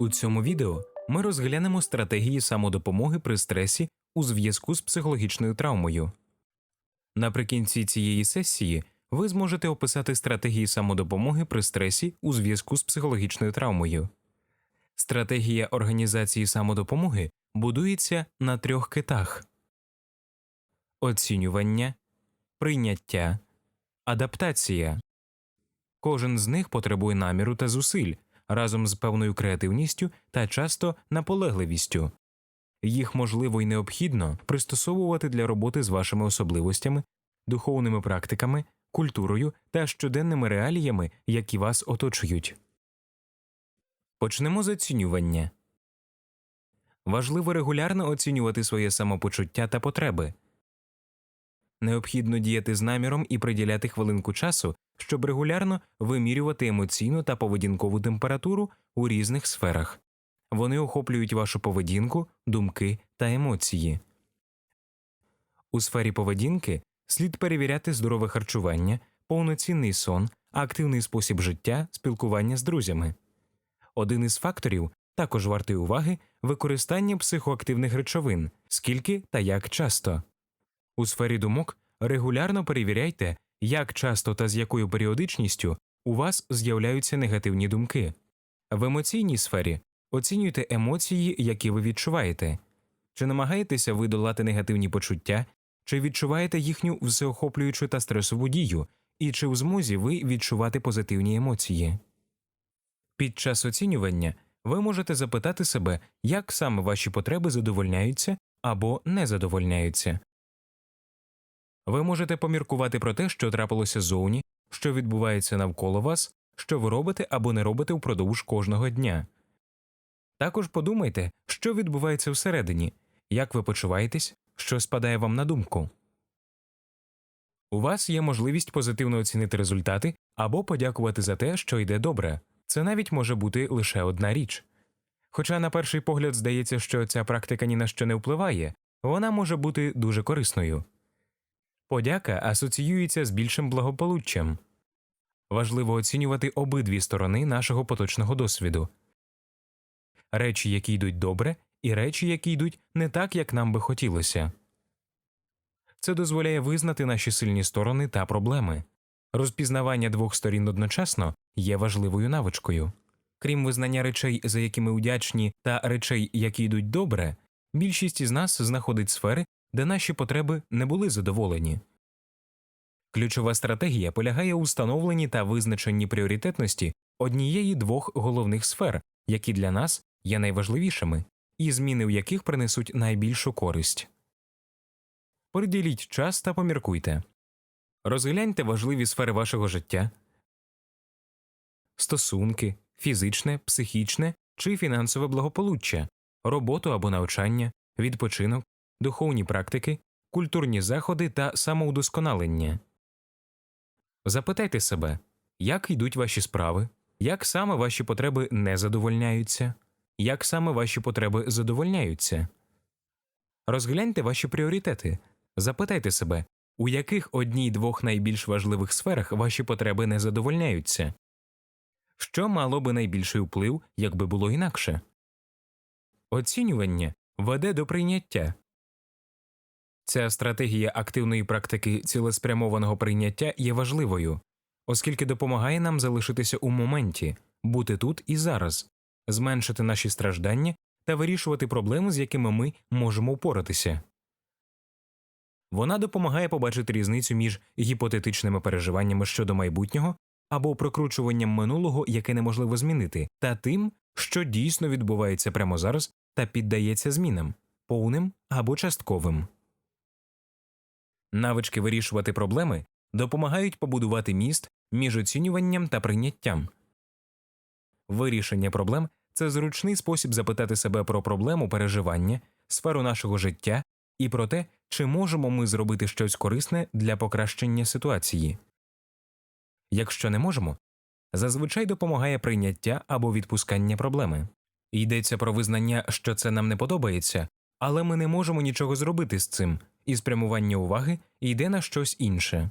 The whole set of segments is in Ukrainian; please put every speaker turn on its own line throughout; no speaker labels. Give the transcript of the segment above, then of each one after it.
У цьому відео ми розглянемо стратегії самодопомоги при стресі у зв'язку з психологічною травмою. Наприкінці цієї сесії ви зможете описати стратегії самодопомоги при стресі у зв'язку з психологічною травмою. Стратегія організації самодопомоги будується на трьох китах: оцінювання, прийняття, адаптація. Кожен з них потребує наміру та зусиль разом з певною креативністю та часто наполегливістю. Їх можливо і необхідно пристосовувати для роботи з вашими особливостями, духовними практиками, культурою та щоденними реаліями, які вас оточують. Почнемо з оцінювання. Важливо регулярно оцінювати своє самопочуття та потреби. Необхідно діяти з наміром і приділяти хвилинку часу, щоб регулярно вимірювати емоційну та поведінкову температуру у різних сферах. Вони охоплюють вашу поведінку, думки та емоції. У сфері поведінки слід перевіряти здорове харчування, повноцінний сон, активний спосіб життя, спілкування з друзями. Один із факторів також вартий уваги використання психоактивних речовин, скільки та як часто. У сфері думок регулярно перевіряйте, як часто та з якою періодичністю у вас з'являються негативні думки. В емоційній сфері оцінюйте емоції, які ви відчуваєте. Чи намагаєтеся ви долати негативні почуття, чи відчуваєте їхню всеохоплюючу та стресову дію, і чи в змозі ви відчувати позитивні емоції. Під час оцінювання ви можете запитати себе, як саме ваші потреби задовольняються або не задовольняються. Ви можете поміркувати про те, що трапилося зовні, що відбувається навколо вас, що ви робите або не робите впродовж кожного дня. Також подумайте, що відбувається всередині, як ви почуваєтесь, що спадає вам на думку. У вас є можливість позитивно оцінити результати або подякувати за те, що йде добре. Це навіть може бути лише одна річ. Хоча на перший погляд здається, що ця практика ні на що не впливає, вона може бути дуже корисною. Подяка асоціюється з більшим благополуччям. Важливо оцінювати обидві сторони нашого поточного досвіду речі, які йдуть добре, і речі, які йдуть не так, як нам би хотілося. Це дозволяє визнати наші сильні сторони та проблеми. Розпізнавання двох сторін одночасно є важливою навичкою. Крім визнання речей, за якими вдячні, та речей, які йдуть добре, більшість із нас знаходить сфери, де наші потреби не були задоволені. Ключова стратегія полягає у встановленні та визначенні пріоритетності однієї двох головних сфер, які для нас є найважливішими, і зміни в яких принесуть найбільшу користь. Приділіть час та поміркуйте. Розгляньте важливі сфери вашого життя стосунки, фізичне, психічне чи фінансове благополуччя, роботу або навчання, відпочинок, духовні практики, культурні заходи та самоудосконалення. Запитайте себе, як йдуть ваші справи, як саме ваші потреби не задовольняються, як саме ваші потреби задовольняються. Розгляньте ваші пріоритети, запитайте себе, у яких одній-двох найбільш важливих сферах ваші потреби не задовольняються, що мало би найбільший вплив, якби було інакше. Оцінювання веде до прийняття. Ця стратегія активної практики цілеспрямованого прийняття є важливою, оскільки допомагає нам залишитися у моменті, бути тут і зараз, зменшити наші страждання та вирішувати проблеми, з якими ми можемо впоратися. Вона допомагає побачити різницю між гіпотетичними переживаннями щодо майбутнього або прокручуванням минулого, яке неможливо змінити, та тим, що дійсно відбувається прямо зараз та піддається змінам, повним або частковим. Навички вирішувати проблеми допомагають побудувати міст між оцінюванням та прийняттям. Вирішення проблем це зручний спосіб запитати себе про проблему переживання, сферу нашого життя і про те, чи можемо ми зробити щось корисне для покращення ситуації. Якщо не можемо, зазвичай допомагає прийняття або відпускання проблеми. Йдеться про визнання, що це нам не подобається, але ми не можемо нічого зробити з цим, і спрямування уваги йде на щось інше.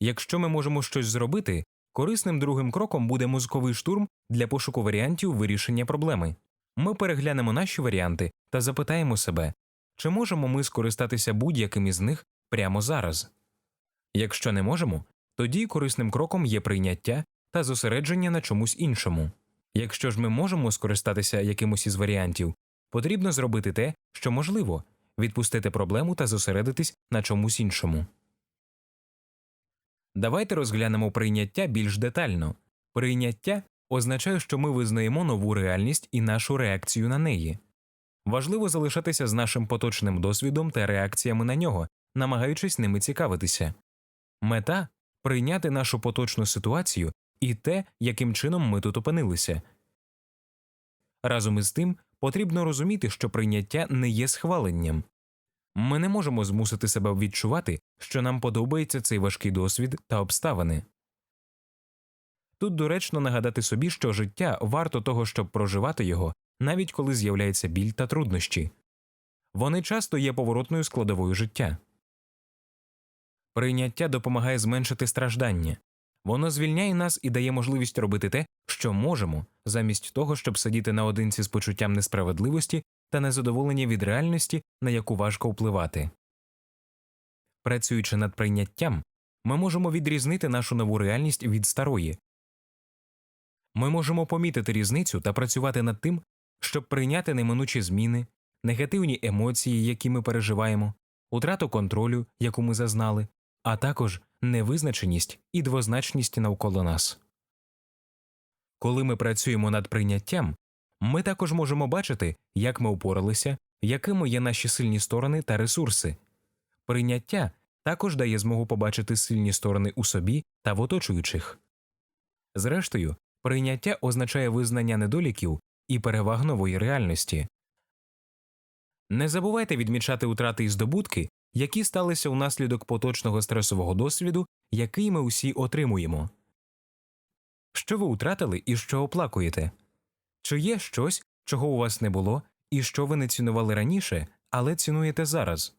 Якщо ми можемо щось зробити, корисним другим кроком буде мозковий штурм для пошуку варіантів вирішення проблеми. ми переглянемо наші варіанти та запитаємо себе, чи можемо ми скористатися будь-яким із них прямо зараз. Якщо не можемо, тоді корисним кроком є прийняття та зосередження на чомусь іншому. Якщо ж ми можемо скористатися якимось із варіантів, потрібно зробити те, що можливо, відпустити проблему та зосередитись на чомусь іншому. Давайте розглянемо прийняття більш детально. Прийняття означає, що ми визнаємо нову реальність і нашу реакцію на неї. Важливо залишатися з нашим поточним досвідом та реакціями на нього, намагаючись ними цікавитися. Мета прийняти нашу поточну ситуацію і те, яким чином ми тут опинилися. Разом із тим потрібно розуміти, що прийняття не є схваленням. Ми не можемо змусити себе відчувати, що нам подобається цей важкий досвід та обставини. Тут доречно нагадати собі, що життя варто того, щоб проживати його, навіть коли з'являється біль та труднощі. Вони часто є поворотною складовою життя. Прийняття допомагає зменшити страждання. Воно звільняє нас і дає можливість робити те, що можемо, замість того, щоб сидіти наодинці з почуттям несправедливості та незадоволення від реальності, на яку важко впливати. Працюючи над прийняттям, ми можемо відрізнити нашу нову реальність від старої. Ми можемо помітити різницю та працювати над тим, щоб прийняти неминучі зміни, негативні емоції, які ми переживаємо, утрату контролю, яку ми зазнали, а також невизначеність і двозначність навколо нас. Коли ми працюємо над прийняттям, ми також можемо бачити, як ми упоралися, якими є наші сильні сторони та ресурси. Прийняття також дає змогу побачити сильні сторони у собі та в оточуючих. Зрештою, прийняття означає визнання недоліків і переваг нової реальності. Не забувайте відмічати утрати і здобутки, які сталися унаслідок поточного стресового досвіду, який ми усі отримуємо. Що ви втратили і що оплакуєте? Чи є щось, чого у вас не було, і що ви не цінували раніше, але цінуєте зараз?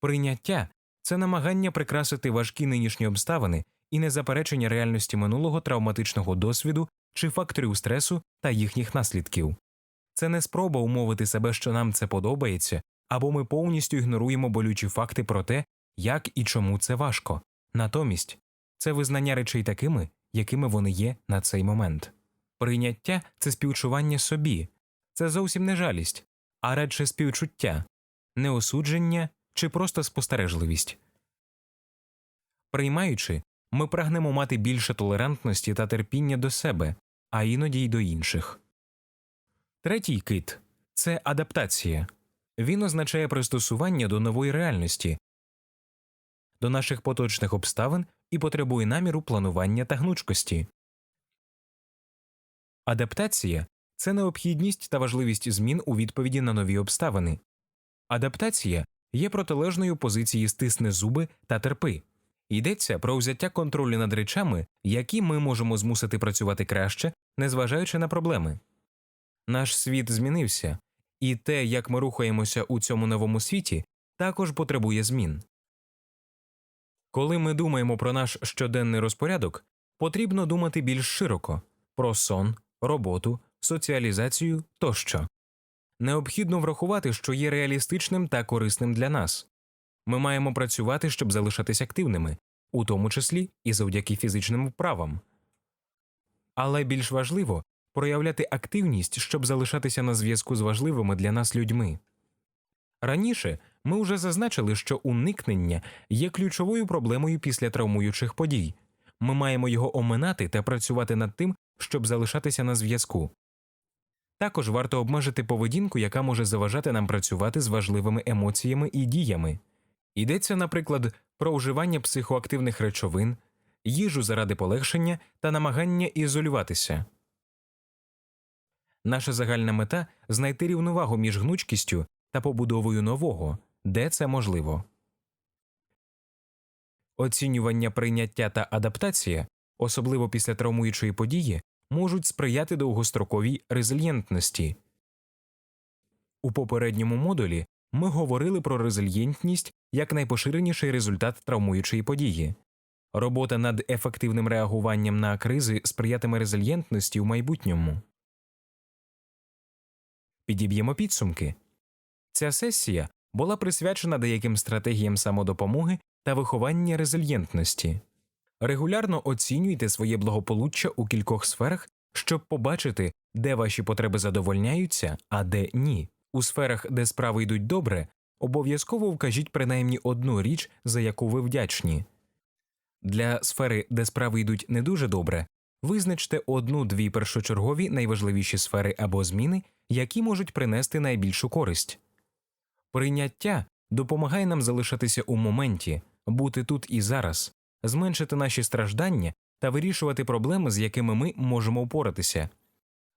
Прийняття це намагання прикрасити важкі нинішні обставини і незаперечення реальності минулого травматичного досвіду чи факторів стресу та їхніх наслідків. Це не спроба умовити себе, що нам це подобається, або ми повністю ігноруємо болючі факти про те, як і чому це важко. Натомість це визнання речей такими, якими вони є на цей момент. Прийняття це співчування собі, це зовсім не жалість, а радше співчуття, не осудження чи просто спостережливість. Приймаючи, ми прагнемо мати більше толерантності та терпіння до себе, а іноді й до інших. Третій кит це адаптація. Він означає пристосування до нової реальності, до наших поточних обставин і потребує наміру планування та гнучкості. Адаптація це необхідність та важливість змін у відповіді на нові обставини. Адаптація є протилежною позиції стисне зуби та терпи. Йдеться про взяття контролю над речами, які ми можемо змусити працювати краще, незважаючи на проблеми. Наш світ змінився, і те, як ми рухаємося у цьому новому світі, також потребує змін. Коли ми думаємо про наш щоденний розпорядок, потрібно думати більш широко про сон, роботу, соціалізацію тощо. Необхідно врахувати, що є реалістичним та корисним для нас. Ми маємо працювати, щоб залишатись активними, у тому числі і завдяки фізичним вправам. Але більш важливо проявляти активність, щоб залишатися на зв'язку з важливими для нас людьми. Раніше ми вже зазначили, що уникнення є ключовою проблемою після травмуючих подій. Ми маємо його оминати та працювати над тим, щоб залишатися на зв'язку. Також варто обмежити поведінку, яка може заважати нам працювати з важливими емоціями і діями. Йдеться, наприклад, про вживання психоактивних речовин, їжу заради полегшення та намагання ізолюватися. Наша загальна мета знайти рівновагу між гнучкістю та побудовою нового, де це можливо. Оцінювання прийняття та адаптація, особливо після травмуючої події, можуть сприяти довгостроковій резильєнтності. У попередньому модулі ми говорили про резильєнтність як найпоширеніший результат травмуючої події. Робота над ефективним реагуванням на кризи сприятиме резильєнтності в майбутньому. Підіб'ємо підсумки. Ця сесія була присвячена деяким стратегіям самодопомоги та виховання резильєнтності. Регулярно оцінюйте своє благополуччя у кількох сферах, щоб побачити, де ваші потреби задовольняються, а де ні. У сферах, де справи йдуть добре, обов'язково вкажіть принаймні одну річ, за яку ви вдячні. Для сфери, де справи йдуть не дуже добре, визначте одну-дві першочергові найважливіші сфери або зміни, які можуть принести найбільшу користь. Прийняття допомагає нам залишатися у моменті, бути тут і зараз, зменшити наші страждання та вирішувати проблеми, з якими ми можемо впоратися.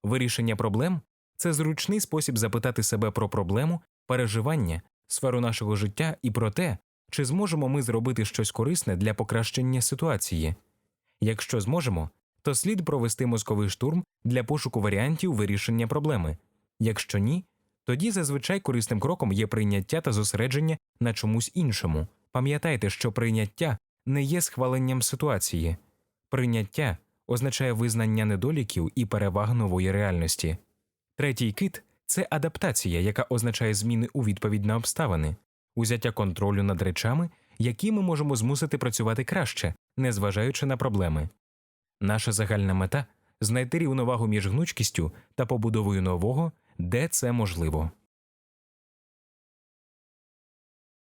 Вирішення проблем це зручний спосіб запитати себе про проблему, переживання, сферу нашого життя і про те, чи зможемо ми зробити щось корисне для покращення ситуації. Якщо зможемо, то слід провести мозковий штурм для пошуку варіантів вирішення проблеми. Якщо ні, тоді зазвичай корисним кроком є прийняття та зосередження на чомусь іншому. Пам'ятайте, що прийняття не є схваленням ситуації. Прийняття означає визнання недоліків і переваг нової реальності. Третій кит це адаптація, яка означає зміни у відповідь на обставини, узяття контролю над речами, які ми можемо змусити працювати краще, незважаючи на проблеми. Наша загальна мета знайти рівновагу між гнучкістю та побудовою нового, де це можливо.